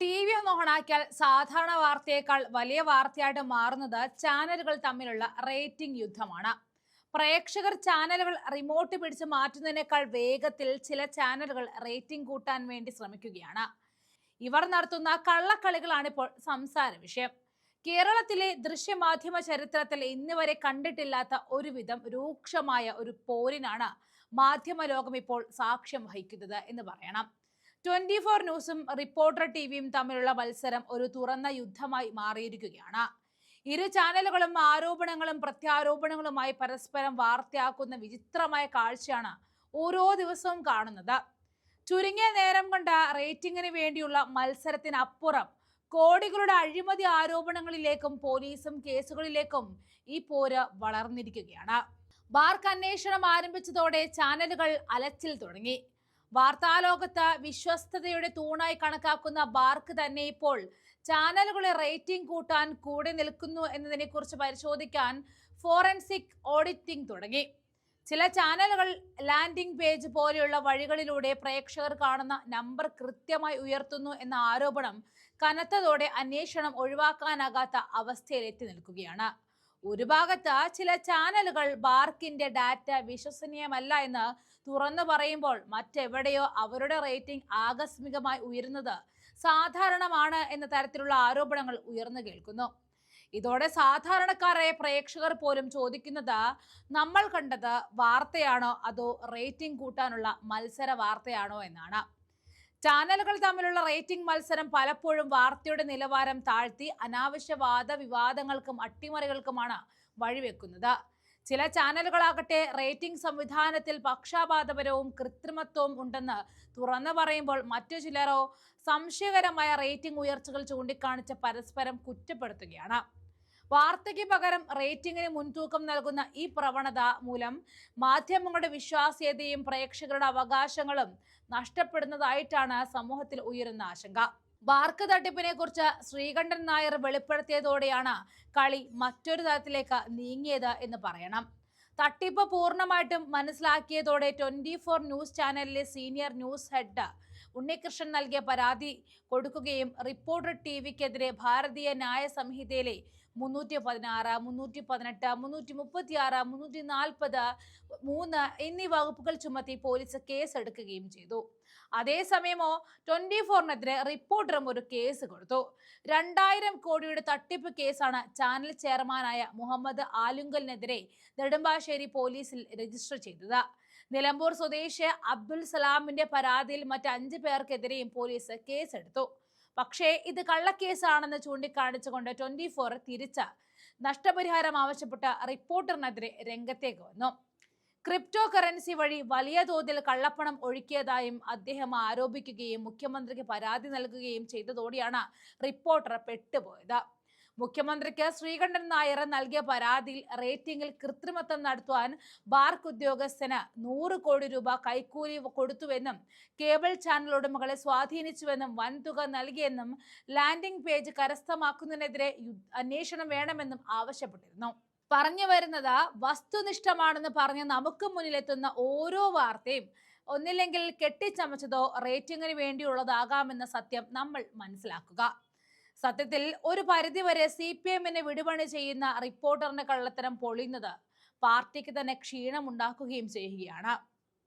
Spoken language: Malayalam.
ടി വി ഒന്ന് ഓണാക്കിയാൽ സാധാരണ വാർത്തയേക്കാൾ വലിയ വാർത്തയായിട്ട് മാറുന്നത് ചാനലുകൾ തമ്മിലുള്ള റേറ്റിംഗ് യുദ്ധമാണ്. പ്രേക്ഷകർ ചാനലുകൾ റിമോട്ട് പിടിച്ച് മാറ്റുന്നതിനേക്കാൾ വേഗത്തിൽ ചില ചാനലുകൾ റേറ്റിംഗ് കൂട്ടാൻ വേണ്ടി ശ്രമിക്കുകയാണ്. ഇവർ നടത്തുന്ന കള്ളക്കളികളാണ് ഇപ്പോൾ സംസാര വിഷയം. കേരളത്തിലെ ദൃശ്യമാധ്യമ ചരിത്രത്തിൽ ഇന്നുവരെ കണ്ടിട്ടില്ലാത്ത ഒരുവിധം രൂക്ഷമായ ഒരു പോരിനാണ് മാധ്യമ ലോകം ഇപ്പോൾ സാക്ഷ്യം വഹിക്കുന്നത് എന്ന് പറയണം. ട്വന്റി ഫോർ ന്യൂസും റിപ്പോർട്ടർ ടിവിയും തമ്മിലുള്ള മത്സരം ഒരു തുറന്ന യുദ്ധമായി മാറിയിരിക്കുകയാണ്. ഇരു ചാനലുകളും ആരോപണങ്ങളും പ്രത്യാരോപണങ്ങളുമായി പരസ്പരം വാർത്തയാക്കുന്ന വിചിത്രമായ കാഴ്ചയാണ് ഓരോ ദിവസവും കാണുന്നത്. ചുരുങ്ങിയ നേരം കൊണ്ട് റേറ്റിംഗിന് വേണ്ടിയുള്ള മത്സരത്തിനപ്പുറം കോടികളുടെ അഴിമതി ആരോപണങ്ങളിലേക്കും പോലീസും കേസുകളിലേക്കും ഈ പോര് വളർന്നിരിക്കുകയാണ്. ബാർക്ക് അന്വേഷണം ആരംഭിച്ചതോടെ ചാനലുകൾ അലച്ചിൽ തുടങ്ങി. വാർത്താലോകത്ത് വിശ്വസ്തതയുടെ തൂണായി കണക്കാക്കുന്ന ബാർക്ക് തന്നെ ഇപ്പോൾ ചാനലുകളെ റേറ്റിംഗ് കൂട്ടാൻ കൂടെ നിൽക്കുന്നു എന്നതിനെക്കുറിച്ച് പരിശോധിക്കാൻ ഫോറൻസിക് ഓഡിറ്റിംഗ് തുടങ്ങി. ചില ചാനലുകൾ ലാൻഡിംഗ് പേജ് പോലെയുള്ള വഴികളിലൂടെ പ്രേക്ഷകർ കാണുന്ന നമ്പർ കൃത്യമായി ഉയർത്തുന്നു എന്ന ആരോപണം കനത്തതോടെ അന്വേഷണം ഒഴിവാക്കാനാകാത്ത അവസ്ഥയിലെത്തി നിൽക്കുകയാണ്. ഒരു ഭാഗത്ത് ചില ചാനലുകൾ ബാർക്കിന്റെ ഡാറ്റ വിശ്വസനീയമല്ല എന്ന് തുറന്നു പറയുമ്പോൾ മറ്റെവിടെയോ അവരുടെ റേറ്റിംഗ് ആകസ്മികമായി ഉയരുന്നത് സാധാരണമാണ് എന്ന തരത്തിലുള്ള ആരോപണങ്ങൾ ഉയർന്നു കേൾക്കുന്നു. ഇതോടെ സാധാരണക്കാരായ പ്രേക്ഷകർ പോലും ചോദിക്കുന്നത് നമ്മൾ കണ്ടത് വാർത്തയാണോ അതോ റേറ്റിംഗ് കൂട്ടാനുള്ള മത്സര വാർത്തയാണോ? എന്നാണ്. ചാനലുകൾ തമ്മിലുള്ള റേറ്റിംഗ് മത്സരം പലപ്പോഴും വാർത്തയുടെ നിലവാരം താഴ്ത്തി അനാവശ്യ വാദ വിവാദങ്ങൾക്കും അട്ടിമറികൾക്കുമാണ് വഴിവെക്കുന്നത്. ചില ചാനലുകളാകട്ടെ റേറ്റിംഗ് സംവിധാനത്തിൽ പക്ഷാപാതപരവും കൃത്രിമത്വവും ഉണ്ടെന്ന് തുറന്നു പറയുമ്പോൾ മറ്റു ചിലരോ സംശയകരമായ റേറ്റിംഗ് ഉയർച്ചകൾ ചൂണ്ടിക്കാണിച്ച് പരസ്പരം കുറ്റപ്പെടുത്തുകയാണ്. വാർത്തയ്ക്ക് പകരം റേറ്റിംഗിന് മുൻതൂക്കം നൽകുന്ന ഈ പ്രവണത മൂലം മാധ്യമങ്ങളുടെ വിശ്വാസ്യതയും പ്രേക്ഷകരുടെ അവകാശങ്ങളും നഷ്ടപ്പെടുന്നതായിട്ടാണ് സമൂഹത്തിൽ ഉയരുന്ന ആശങ്ക. വാർക്ക് തട്ടിപ്പിനെ കുറിച്ച് ശ്രീകണ്ഠൻ നായർ വെളിപ്പെടുത്തിയതോടെയാണ് കളി മറ്റൊരു തരത്തിലേക്ക് നീങ്ങിയത് എന്ന് പറയണം. തട്ടിപ്പ് പൂർണമായിട്ടും മനസ്സിലാക്കിയതോടെ ട്വന്റി ഫോർ ന്യൂസ് ചാനലിലെ സീനിയർ ന്യൂസ് ഹെഡ് ഉണ്ണികൃഷ്ണൻ നൽകിയ പരാതി കൊടുക്കുകയും റിപ്പോർട്ടർ ടി വിക്കെതിരെ ഭാരതീയ ന്യായ സംഹിതയിലെ മുന്നൂറ്റി പതിനാറ് മുന്നൂറ്റി പതിനെട്ട് മുന്നൂറ്റി മുപ്പത്തി ആറ് മുന്നൂറ്റി നാൽപ്പത് മൂന്ന് എന്നീ വകുപ്പുകൾ ചുമത്തി പോലീസ് കേസ് എടുക്കുകയും ചെയ്തു. അതേസമയമോ ട്വന്റി ഫോറിനെതിരെ റിപ്പോർട്ടറും ഒരു കേസ് കൊടുത്തു. രണ്ടായിരം കോടിയുടെ തട്ടിപ്പ് കേസാണ് ചാനൽ ചെയർമാനായ മുഹമ്മദ് ആലുങ്കലിനെതിരെ നെടുമ്പാശ്ശേരി പോലീസിൽ രജിസ്റ്റർ ചെയ്തത്. നിലമ്പൂർ സ്വദേശി അബ്ദുൽ സലാമിന്റെ പരാതിയിൽ മറ്റ് അഞ്ച് പേർക്കെതിരെയും പോലീസ് കേസെടുത്തു. പക്ഷേ ഇത് കള്ളക്കേസാണെന്ന് ചൂണ്ടിക്കാണിച്ചുകൊണ്ട് ട്വന്റി ഫോർ തിരിച്ച നഷ്ടപരിഹാരം ആവശ്യപ്പെട്ട റിപ്പോർട്ടറിനെതിരെ രംഗത്തേക്ക് വന്നു. ക്രിപ്റ്റോ കറൻസി വഴി വലിയ തോതിൽ കള്ളപ്പണം ഒഴുക്കിയതായും അദ്ദേഹം ആരോപിക്കുകയും മുഖ്യമന്ത്രിക്ക് പരാതി നൽകുകയും ചെയ്തതോടെയാണ് റിപ്പോർട്ടർ പെട്ടുപോയത്. മുഖ്യമന്ത്രിക്ക് ശ്രീകണ്ഠൻ നായർ നൽകിയ പരാതിയിൽ റേറ്റിംഗിൽ കൃത്രിമത്വം നടത്തുവാൻ ബാർക്ക് ഉദ്യോഗസ്ഥന് നൂറ് കോടി രൂപ കൈക്കൂലി കൊടുത്തുവെന്നും കേബിൾ ചാനൽ ഉടമകളെ സ്വാധീനിച്ചുവെന്നും വൻതുക നൽകിയെന്നും ലാൻഡിംഗ് പേജ് കരസ്ഥമാക്കുന്നതിനെതിരെ അന്വേഷണം വേണമെന്നും ആവശ്യപ്പെട്ടിരുന്നു. പറഞ്ഞു വരുന്നത് വസ്തുനിഷ്ഠമാണെന്ന് പറഞ്ഞ് നമുക്ക് മുന്നിലെത്തുന്ന ഓരോ വാർത്തയും ഒന്നില്ലെങ്കിൽ കെട്ടിച്ചമച്ചതോ റേറ്റിംഗിന് വേണ്ടിയുള്ളതാകാമെന്ന സത്യം നമ്മൾ മനസ്സിലാക്കുക. സത്യത്തിൽ ഒരു പരിധിവരെ സി പി എമ്മിനെ വിടുപണി ചെയ്യുന്ന റിപ്പോർട്ടറിന്റെ കള്ളത്തരം പൊളിയുന്നത് പാർട്ടിക്ക് തന്നെ ക്ഷീണമുണ്ടാക്കുകയും ചെയ്യുകയാണ്.